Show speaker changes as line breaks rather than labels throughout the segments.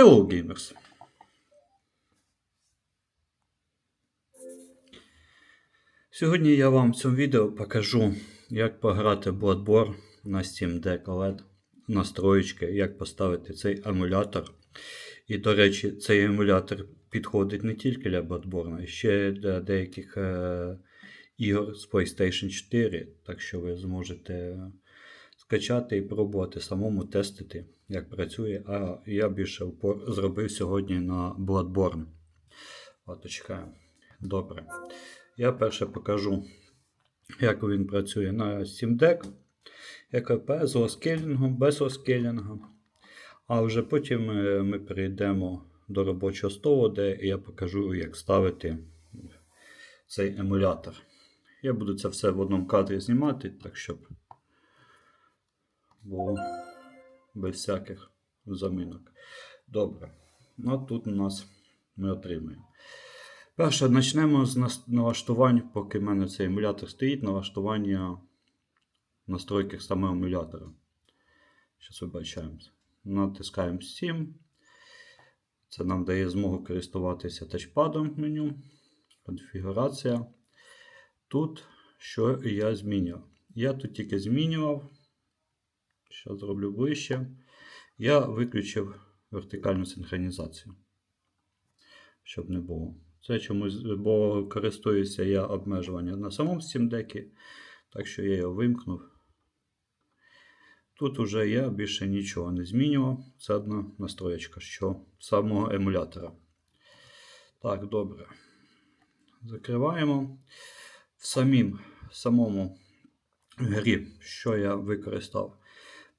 Hello Gamers! Сьогодні я вам в цьому відео покажу, як пограти Bloodborne на Steam Deck OLED, настроєчки, як поставити цей емулятор. І, до речі, цей емулятор підходить не тільки для Bloodborne, а ще для деяких е- ігор з PlayStation 4. Так що ви зможете скачати і пробувати самому тестити, як працює. А я більше упор зробив сьогодні на Bloodborne. От, чекаємо. Добре. Я перше покажу, як він працює на Steam Deck. ЕКП з оскелінгом, без оскелінгу. А вже потім е, ми перейдемо до робочого столу, де я покажу, як ставити цей емулятор. Я буду це все в одному кадрі знімати, так щоб було без всяких заминок. Добре. Ну, тут у нас ми отримаємо. Перше, почнемо з налаштувань, поки в мене цей емулятор стоїть, налаштування настройки саме емулятора. Зараз вибачаємо. Натискаємо Steam. Це нам дає змогу користуватися тачпадом меню. Конфігурація. Тут що я змінював? Я тут тільки змінював. Зараз зроблю ближче. Я виключив вертикальну синхронізацію. Щоб не було. Це чомусь, бо користуюся я обмежування на самому Deck, так що я його вимкнув. Тут уже я більше нічого не змінював. Це одна настроєчка, що самого емулятора. Так, добре. Закриваємо. В самім, самому грі, що я використав.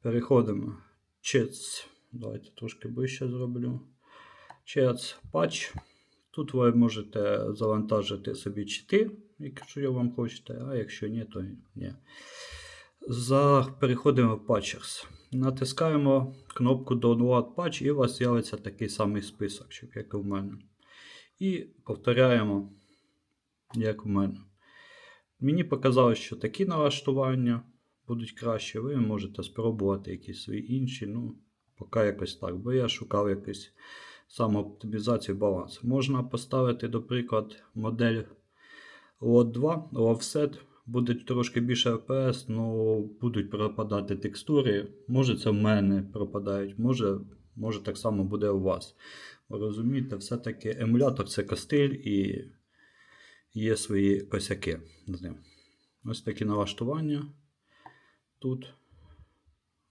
Переходимо Chats. Давайте трошки ближче зроблю. Chats Patch. Тут ви можете завантажити собі чити, якщо вам хочете, а якщо ні, то ні. За... Переходимо в Patchers. Натискаємо кнопку Download Patch і у вас з'явиться такий самий список, як і в мене. І повторяємо, як у мене. Мені показалось, що такі налаштування будуть краще. Ви можете спробувати якісь свої інші. Ну, поки якось так, бо я шукав якийсь самооптимізацію баланс. Можна поставити, до прикладу, модель LOT 2, offset. Буде трошки більше FPS, але будуть пропадати текстури. Може, це в мене пропадають, може, може так само буде у вас. Розумієте, все-таки емулятор це костиль і є свої косяки з ним. Ось такі налаштування. Тут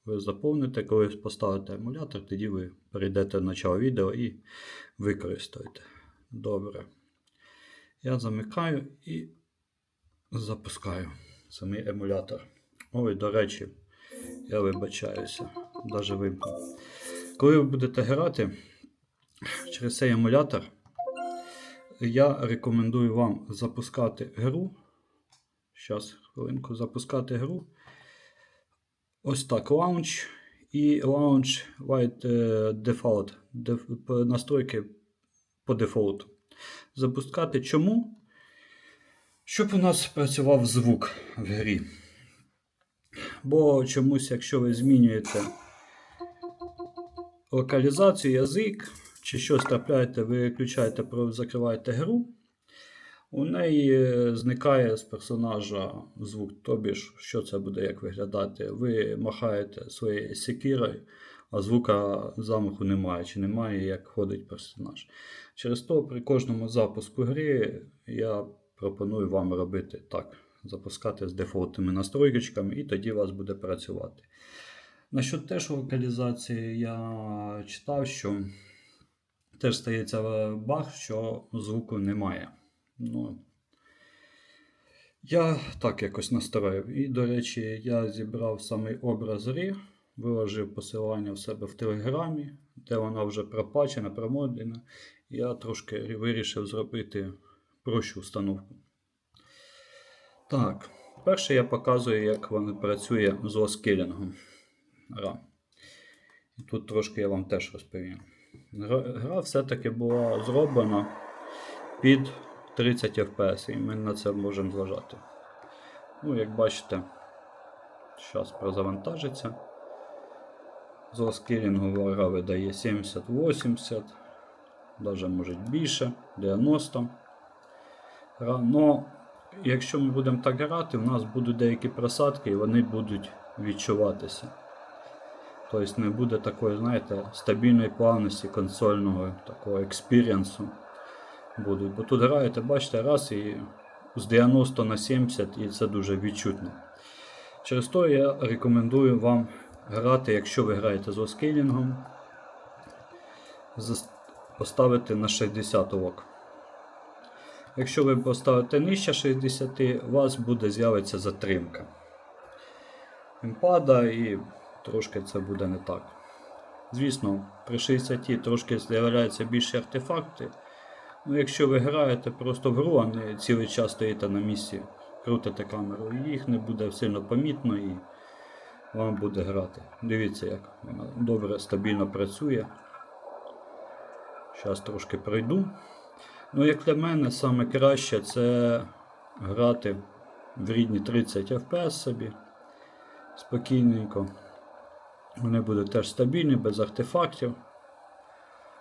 ви заповните, коли поставите емулятор, тоді ви перейдете на начало відео і використаєте. Добре. Я замикаю і запускаю самий емулятор. Ой, до речі, я вибачаюся, навіть вимкну. Коли ви будете грати через цей емулятор, я рекомендую вам запускати гру. Зараз, хвилинку, запускати гру. Ось так, Launch і Launch White е, Default. Настройки по дефолту. Запускати чому? Щоб у нас працював звук в грі. Бо чомусь, якщо ви змінюєте локалізацію, язик, чи щось трапляєте, ви виключаєте, закриваєте гру, у неї е, зникає з персонажа звук. Тобі ж, що це буде як виглядати? Ви махаєте своєю секірою, а звука замаху немає, чи немає, як ходить персонаж. Через то при кожному запуску гри я пропоную вам робити так: запускати з дефолтними настройками, і тоді у вас буде працювати. Насчет теж локалізації я читав, що теж стається баг, що звуку немає. Ну, я так якось настроїв. І, до речі, я зібрав самий образ гри, виложив посилання в себе в Телеграмі, де вона вже пропачена, промодлена. Я трошки вирішив зробити прощу установку. Так, перше я показую, як вона працює з. І тут трошки я вам теж розповім. Гра все-таки була зроблена під 30 FPS, і ми на це можемо зважати. Ну, як бачите, зараз прозавантажиться. З оскілінгу гра видає 70-80, навіть може більше, 90. Гра. Но якщо ми будемо так грати, у нас будуть деякі просадки і вони будуть відчуватися. Тобто не буде такої, знаєте, стабільної плавності консольного такого експірієнсу будуть. Бо тут граєте, бачите, раз і з 90 на 70 і це дуже відчутно. Через то я рекомендую вам грати, якщо ви граєте з оскейлінгом, поставити на 60 ок. Якщо ви поставите нижче 60, у вас буде з'явиться затримка. Імпада і трошки це буде не так. Звісно, при 60 трошки з'являються більші артефакти. Ну, якщо ви граєте просто в гру, а не цілий час стоїте на місці, крутите камеру, їх не буде сильно помітно і вам буде грати. Дивіться, як вона добре, стабільно працює. Зараз трошки пройду. Ну, як для мене, саме краще це грати в рідні 30 FPS собі. Спокійненько. Вони будуть теж стабільні, без артефактів.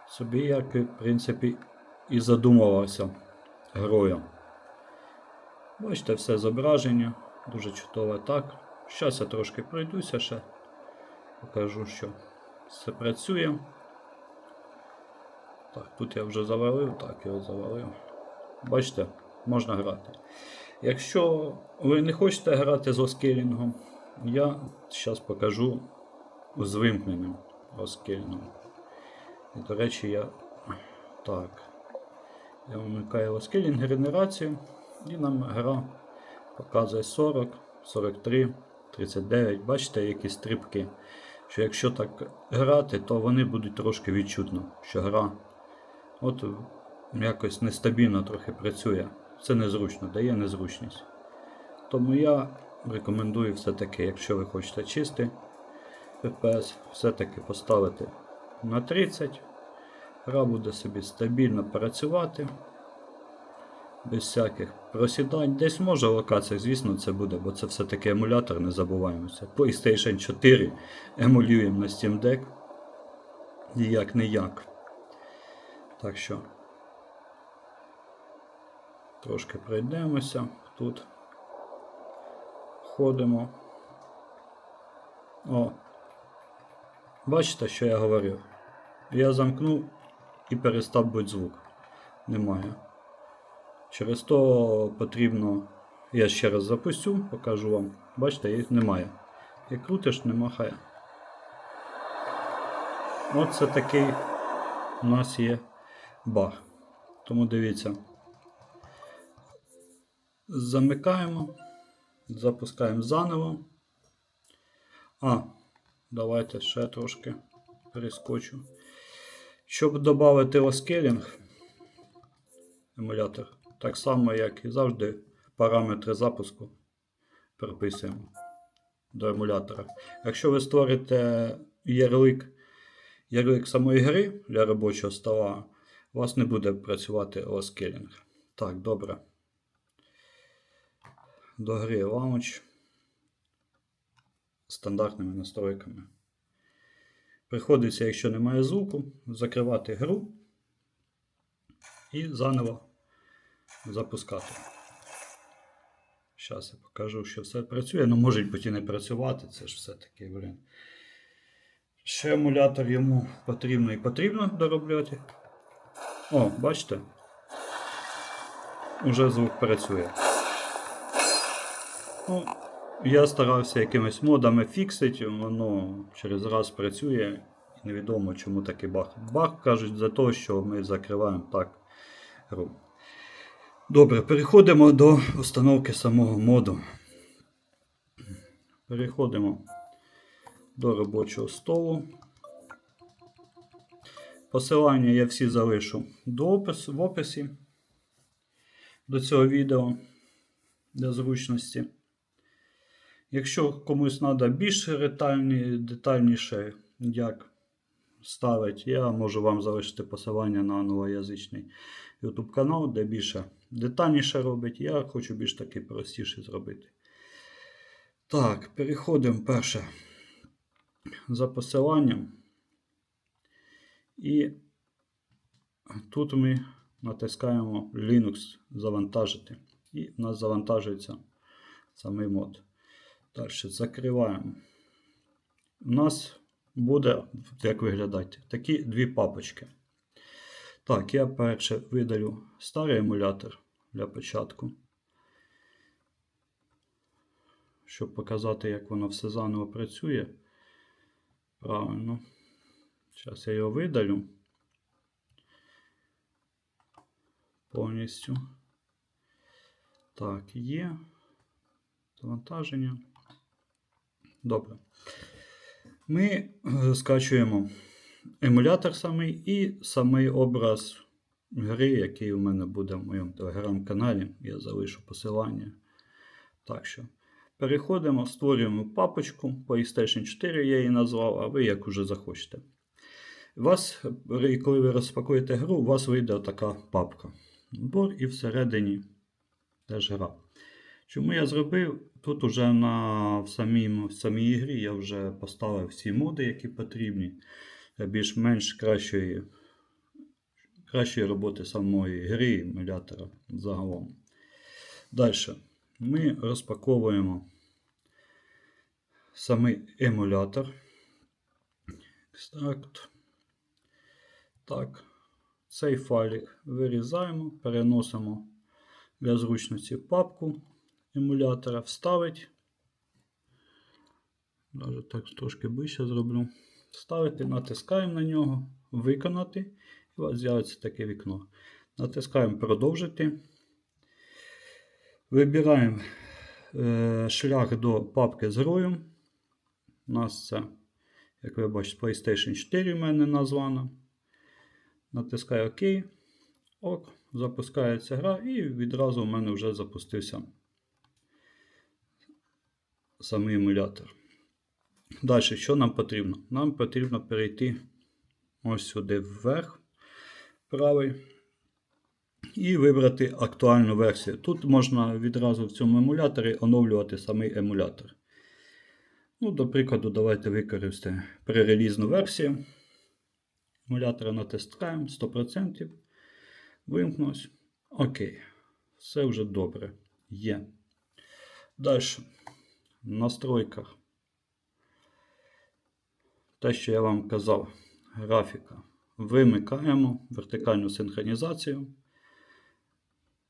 Собі, як, в принципі, і задумувався грою. Бачите, все зображення, дуже чудово так. Зараз я трошки пройдуся ще, покажу, що все працює. Так, тут я вже завалив, так, його завалив. Бачите, можна грати. Якщо ви не хочете грати з оскелінгом, я зараз покажу з вимкненням оскелінгом. І, до речі, я так. Я вмикаю оскелінг генерацію і нам гра показує 40, 43, 39. Бачите, які стрибки. Що якщо так грати, то вони будуть трошки відчутно, що гра от якось нестабільно трохи працює. Це незручно, дає незручність. Тому я рекомендую все-таки, якщо ви хочете чистий FPS, все-таки поставити на 30. Гра буде собі стабільно працювати. Без всяких просідань. Десь може в локаціях, звісно, це буде, бо це все-таки емулятор, не забуваємося. PlayStation 4 емулюємо на Steam Deck. Ніяк не як. Так що трошки пройдемося тут. Ходимо. О. Бачите, що я говорив? Я замкнув і перестав бути звук. Немає. Через то потрібно. Я ще раз запустю, покажу вам. Бачите, їх немає. Як крутиш, не махає. Оце такий у нас є баг. Тому дивіться. Замикаємо, запускаємо заново. А, давайте ще трошки перескочу. Щоб додати оскелінг, емулятор, так само, як і завжди, параметри запуску прописуємо до емулятора. Якщо ви створите ярлик, ярлик самої гри для робочого стола, у вас не буде працювати оскелінг. Так, добре. До гри лаунч стандартними настройками. Приходиться, якщо немає звуку, закривати гру і заново запускати. Зараз я покажу, що все працює. Ну, може потім не працювати, це ж все-таки, блін. Ще емулятор йому потрібно і потрібно доробляти. О, бачите? Уже звук працює. Ну, я старався якимись модами фіксити, воно через раз працює. Невідомо чому такий баг. Баг кажуть за те, що ми закриваємо так гру. Добре, переходимо до установки самого моду. Переходимо до робочого столу. Посилання я всі залишу до опису, в описі до цього відео для зручності. Якщо комусь треба більш ретальні, детальніше, як ставить, я можу вам залишити посилання на новоязичний YouTube канал, де більше детальніше робить. Я хочу більш таки простіше зробити. Так, переходимо перше за посиланням. І тут ми натискаємо Linux завантажити. І в нас завантажується самий мод. Далі закриваємо. У нас буде, як виглядати, такі дві папочки. Так, я перше видалю старий емулятор для початку. Щоб показати, як воно все заново працює. Правильно. Зараз я його видалю. Повністю. Так, є. Завантаження. Добре. Ми е, скачуємо емулятор самий і самий образ гри, який у мене буде в моєму телеграм-каналі. Я залишу посилання. Так що, переходимо, створюємо папочку PlayStation 4, я її назвав, а ви як уже захочете. Вас, е, коли ви розпакуєте гру, у вас вийде така папка. Набор і всередині теж гра. Чому я зробив? Тут уже на в самій, в самій ігрі я вже поставив всі моди, які потрібні для більш-менш кращої, кращої роботи самої гри емулятора загалом. Далі ми розпаковуємо самий емулятор. Екстракт. Так, цей файлик вирізаємо, переносимо для зручності в папку емулятора, вставить. Даже так трошки ближче зроблю. Вставити, натискаємо на нього, виконати, і у вас з'явиться таке вікно. Натискаємо продовжити. Вибираємо е, шлях до папки з грою. У нас це, як ви бачите, PlayStation 4 в мене названо. Натискаю ОК. Ок, запускається гра, і відразу в мене вже запустився самий емулятор. Далі, що нам потрібно? Нам потрібно перейти ось сюди вверх, правий, і вибрати актуальну версію. Тут можна відразу в цьому емуляторі оновлювати самий емулятор. Ну, До прикладу, давайте використаємо пререлізну версію. Емулятора натискаємо 100%. Вимкнусь. Окей. Все вже добре. Є. Далі. Настройках. Те, що я вам казав, графіка. Вимикаємо вертикальну синхронізацію.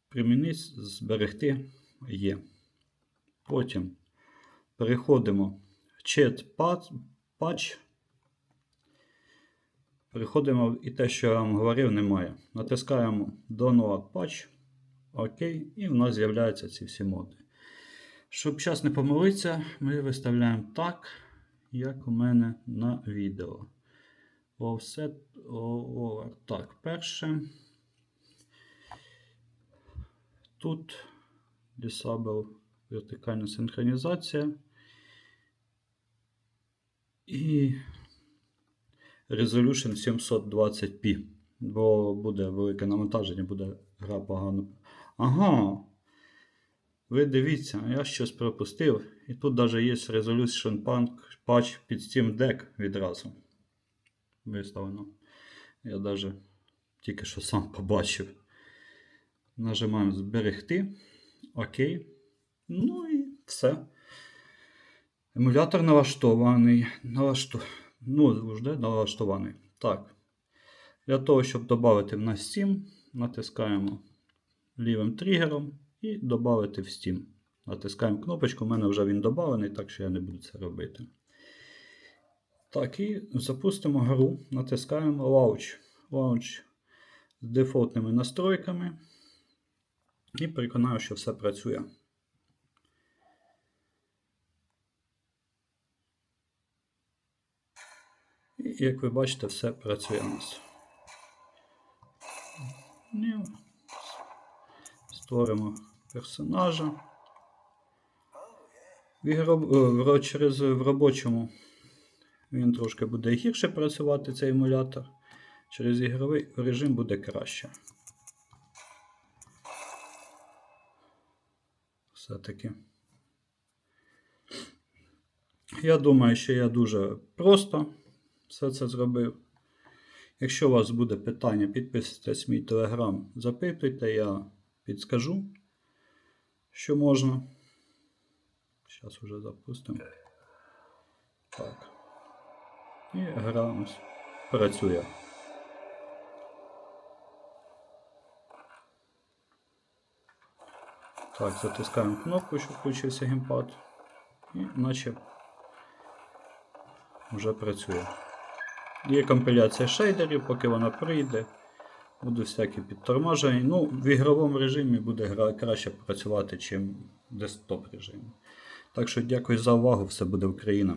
Примінити, зберегти є. Потім переходимо в chat patch. Переходимо і те, що я вам говорив, немає. Натискаємо Download Patch. ОК, і в нас з'являються ці всі моди. Щоб час не помилитися, ми виставляємо так, як у мене на відео. Offset over. Так, перше. Тут Disable вертикальна синхронізація. І Resolution 720p. Бо буде велике навантаження, буде гра погано. Ага. Ви дивіться, я щось пропустив. І тут навіть є Resolution Patch під Steam Deck відразу. Виставлено. Я навіть тільки що сам побачив. Нажимаємо зберегти. Окей. Ну і все. Емулятор налаштований. Налашту... Ну, вже налаштований. Так. Для того, щоб додати в нас Steam, натискаємо лівим тригером і додати в Steam. Натискаємо кнопочку, у мене вже він доданий, так що я не буду це робити. Так, і запустимо гру, натискаємо Launch. Launch з дефолтними настройками. І переконаю, що все працює. І як ви бачите, все працює у нас. Створимо персонажа. В, ігро... через в робочому він трошки буде гірше працювати цей емулятор. Через ігровий режим буде краще. Все-таки. Я думаю, що я дуже просто все це зробив. Якщо у вас буде питання, підписуйтесь мій телеграм, запитуйте, я підскажу, що можна. Зараз вже запустимо. Так. І гра працює. Так, затискаємо кнопку, щоб включився геймпад. І наче вже працює. Є компіляція шейдерів, поки вона прийде. Буде всякі підторможення. Ну, в ігровому режимі буде гра краще працювати, ніж в десктоп режимі. Так що дякую за увагу, все буде Україна.